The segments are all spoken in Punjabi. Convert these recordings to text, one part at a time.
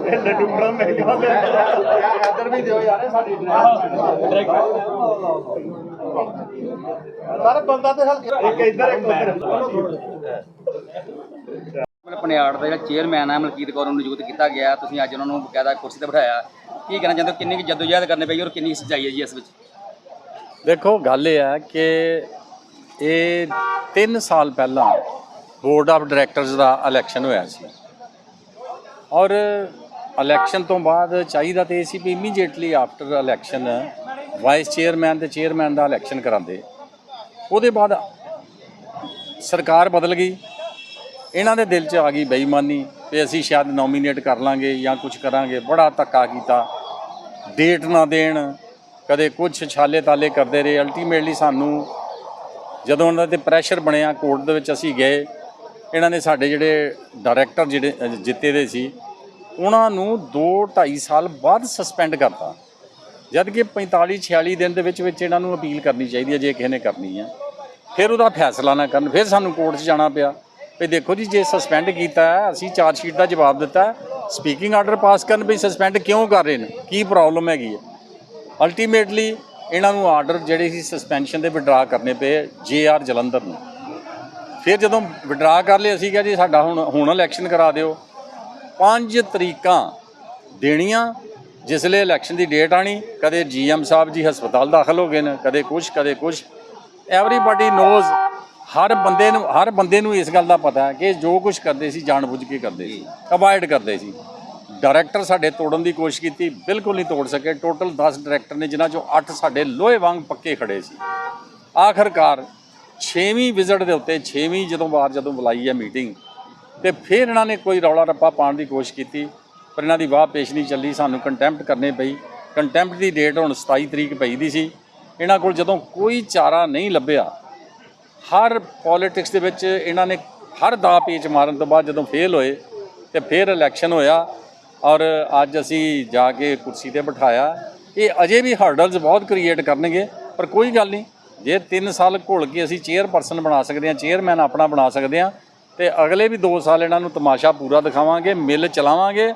ਲੱਡੂ ਬੜਾ ਮਹਿੰਗਾ ਮਿਲਦਾ ਇੱਧਰ ਵੀ ਦਿਓ ਯਾਰ ਸਾਡੀ ਸਰ ਬੰਦਾ ਤੇ ਹਲਕੇ ਇੱਕ ਇੱਧਰ ਇੱਕ ਉੱਧਰ ਪਨਿਆੜ ਦਾ ਜਿਹੜਾ ਚੇਅਰਮੈਨ ਹੈ ਮਲਕੀਤ ਕੌਰ ਨੂੰ ਨਿਯੁਕਤ ਕੀਤਾ ਗਿਆ। ਤੁਸੀਂ ਅੱਜ ਉਹਨਾਂ ਨੂੰ ਬਕਾਇਦਾ ਕੁਰਸੀ ਤੇ ਬਿਠਾਇਆ। ਕੀ ਕਹਿਣਾ ਚਾਹੁੰਦੇ ਹੋ? ਕਿੰਨੀ ਕੁ ਜਦੋਜਹਿਦ ਕਰਨੀ ਪਈ ਔਰ ਕਿੰਨੀ ਕੁ ਸੱਚਾਈ ਹੈ ਜੀ ਇਸ ਵਿੱਚ? ਦੇਖੋ, ਗੱਲ ਇਹ ਹੈ ਕਿ ਇਹ 3 ਸਾਲ ਪਹਿਲਾਂ ਬੋਰਡ ਆਫ ਡਾਇਰੈਕਟਰਸ ਦਾ ਇਲੈਕਸ਼ਨ ਹੋਇਆ ਸੀ। ਔਰ ਇਲੈਕਸ਼ਨ ਤੋਂ ਬਾਅਦ ਚਾਹੀਦਾ ਤੇ ਸੀ ਵੀ immediately after election vice chairman ਤੇ ਚੇਅਰਮੈਨ ਦਾ ਇਲੈਕਸ਼ਨ ਕਰਾਉਂਦੇ। ਉਹਦੇ ਬਾਅਦ ਸਰਕਾਰ ਬਦਲ ਗਈ। ਇਹਨਾਂ ਦੇ ਦਿਲ 'ਚ ਆ ਗਈ ਬੇਈਮਾਨੀ ਤੇ ਅਸੀਂ ਸ਼ਾਇਦ ਨੋਮੀਨੇਟ ਕਰ ਲਾਂਗੇ ਜਾਂ ਕੁਝ ਕਰਾਂਗੇ। ਬੜਾ ਧੱਕਾ ਕੀਤਾ। ਡੇਟ ਨਾ ਦੇਣ। ਕਦੇ ਕੁਝ ਛਾਲੇ ਤਾਲੇ ਕਰਦੇ ਰਹੇ। ਅਲਟੀਮੇਟਲੀ ਸਾਨੂੰ ਜਦੋਂ ਉਹਨਾਂ ਤੇ ਪ੍ਰੈਸ਼ਰ ਬਣਿਆ ਕੋਰਟ ਦੇ ਵਿੱਚ ਅਸੀਂ ਗਏ। ਇਹਨਾਂ ਨੇ ਸਾਡੇ ਜਿਹੜੇ ਡਾਇਰੈਕਟਰ ਜਿਹੜੇ ਜਿੱਤੇ ਦੇ ਸੀ ਉਹਨਾਂ ਨੂੰ 2 2.5 ਸਾਲ ਬਾਅਦ ਸਸਪੈਂਡ ਕਰਤਾ। ਜਦ ਕਿ 45 46 ਦਿਨ ਦੇ ਵਿੱਚ ਵਿੱਚ ਇਹਨਾਂ ਨੂੰ ਅਪੀਲ ਕਰਨੀ ਚਾਹੀਦੀ ਹੈ, ਜੇ ਕਿਸੇ ਨੇ ਕਰਨੀ ਹੈ। ਫਿਰ ਉਹਦਾ ਫੈਸਲਾ ਨਾ ਕਰਨ, ਫਿਰ ਸਾਨੂੰ ਕੋਰਟ 'ਚ ਜਾਣਾ ਪਿਆ। ਵੀ ਦੇਖੋ ਜੀ, ਜੇ ਸਸਪੈਂਡ ਕੀਤਾ ਹੈ, ਅਸੀਂ ਚਾਰਜ ਸ਼ੀਟ ਦਾ ਜਵਾਬ ਦਿੱਤਾ ਸਪੀਕਿੰਗ ਆਰਡਰ ਪਾਸ ਕਰਨ ਵੀ ਸਸਪੈਂਡ ਕਿਉਂ ਕਰ ਰਹੇ ਨੇ? ਕੀ ਪ੍ਰੋਬਲਮ ਹੈਗੀ ਹੈ? ਅਲਟੀਮੇਟਲੀ ਇਹਨਾਂ ਨੂੰ ਆਰਡਰ ਜਿਹੜੇ ਸੀ ਸਸਪੈਂਸ਼ਨ ਦੇ ਵਿਡਰਾ ਕਰਨੇ ਪਏ ਜੇ ਆਰ ਜਲੰਧਰ ਨੂੰ। ਫਿਰ ਜਦੋਂ ਵਿਡਰਾ ਕਰ ਲਏ, ਅਸੀਂ ਕਿਹਾ ਜੀ, ਸਾਡਾ ਹੁਣ ਹੁਣ ਇਲੈਕਸ਼ਨ ਕਰਾ ਦਿਓ। ਪੰਜ ਤਰੀਕਾਂ ਦੇਣੀਆਂ, ਜਿਸ ਲਈ ਇਲੈਕਸ਼ਨ ਦੀ ਡੇਟ ਆਣੀ ਕਦੇ ਜੀਐਮ ਸਾਹਿਬ ਜੀ ਹਸਪਤਾਲ ਦਾਖਲ ਹੋ ਗਏ ਨੇ, ਕਦੇ ਕੁਛ ਕਦੇ ਕੁਛ। ਐਵਰੀਬਾਡੀ ਨੋਜ਼ ਹਰ ਬੰਦੇ ਨੂੰ, ਹਰ ਬੰਦੇ ਨੂੰ ਇਸ ਗੱਲ ਦਾ ਪਤਾ ਹੈ ਕਿ ਜੋ ਕੁਝ ਕਰਦੇ ਸੀ, ਜਾਣਬੁੱਝ ਕੇ ਕਰਦੇ ਸੀ ਅਵਾਇਡ ਕਰਦੇ ਸੀ। ਡਾਇਰੈਕਟਰ ਸਾਡੇ ਤੋੜਨ ਦੀ ਕੋਸ਼ਿਸ਼ ਕੀਤੀ, ਬਿਲਕੁਲ ਨਹੀਂ ਤੋੜ ਸਕੇ। ਟੋਟਲ 10 ਡਾਇਰੈਕਟਰ ਨੇ, ਜਿਨ੍ਹਾਂ ਚੋਂ 8 ਸਾਡੇ ਲੋਹੇ ਵਾਂਗ ਪੱਕੇ ਖੜੇ ਸੀ। ਆਖਰਕਾਰ 6ਵੀਂ ਵਿਜ਼ਿਟ ਦੇ ਉੱਤੇ 6ਵੀਂ ਜਦੋਂ ਵਾਰ ਜਦੋਂ ਬੁਲਾਈ ਹੈ ਮੀਟਿੰਗ ਤੇ ਫਿਰ ਇਹਨਾਂ ਨੇ ਕੋਈ ਰੌਲਾ ਰੱਪਾ ਪਾਉਣ ਦੀ ਕੋਸ਼ਿਸ਼ ਕੀਤੀ, ਪਰ ਇਹਨਾਂ ਦੀ ਵਾਹ ਪੇਸ਼ ਨਹੀਂ ਚੱਲੀ, ਸਾਨੂੰ ਕੰਟੈਂਪਟ ਕਰਨੇ ਪਈ। ਕੰਟੈਂਪਟ ਦੀ ਡੇਟ ਹੁਣ 27 ਤਰੀਕ ਪਈ ਦੀ ਸੀ। ਇਹਨਾਂ ਕੋਲ ਜਦੋਂ ਕੋਈ ਚਾਰਾ ਨਹੀਂ ਲੱਭਿਆ, ਹਰ ਪੋਲਿਟਿਕਸ ਦੇ ਵਿੱਚ ਇਹਨਾਂ ਨੇ ਹਰ ਦਾ ਪੇਚ ਮਾਰਨ ਤੋਂ ਬਾਅਦ ਜਦੋਂ ਫੇਲ ਹੋਏ ਤੇ ਫਿਰ ਇਲੈਕਸ਼ਨ ਹੋਇਆ ਔਰ ਅੱਜ ਅਸੀਂ ਜਾ ਕੇ ਕੁਰਸੀ ਤੇ ਬਿਠਾਇਆ। ਇਹ ਅਜੇ ਵੀ ਹਰਡਲਸ ਬਹੁਤ ਕ੍ਰੀਏਟ ਕਰਨਗੇ, ਪਰ ਕੋਈ ਗੱਲ ਨਹੀਂ। ਜੇ 3 ਸਾਲ ਘੁਲ ਕੇ ਅਸੀਂ ਚੇਅਰਪਰਸਨ ਬਣਾ ਸਕਦੇ ਹਾਂ ਚੇਅਰਮੈਨ ਆਪਣਾ ਬਣਾ ਸਕਦੇ ਹਾਂ ਤੇ ਅਗਲੇ ਵੀ 2 ਸਾਲ ਇਹਨਾਂ ਨੂੰ ਤਮਾਸ਼ਾ ਪੂਰਾ ਦਿਖਾਵਾਂਗੇ, ਮਿਲ ਚਲਾਵਾਂਗੇ,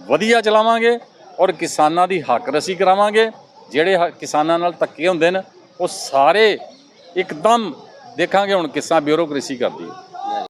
ਵਧੀਆ ਚਲਾਵਾਂਗੇ ਔਰ ਕਿਸਾਨਾਂ ਦੀ ਹੱਕ ਰਸੀ ਕਰਾਵਾਂਗੇ। ਜਿਹੜੇ ਹ- ਕਿਸਾਨਾਂ ਨਾਲ ਧੱਕੇ ਹੁੰਦੇ ਨੇ, ਉਹ ਸਾਰੇ ਇੱਕਦਮ ਦੇਖਾਂਗੇ ਹੁਣ ਕਿਸਾਂ ਬਿਊਰੋਕ੍ਰੇਸੀ ਕਰਦੀ ਹੈ।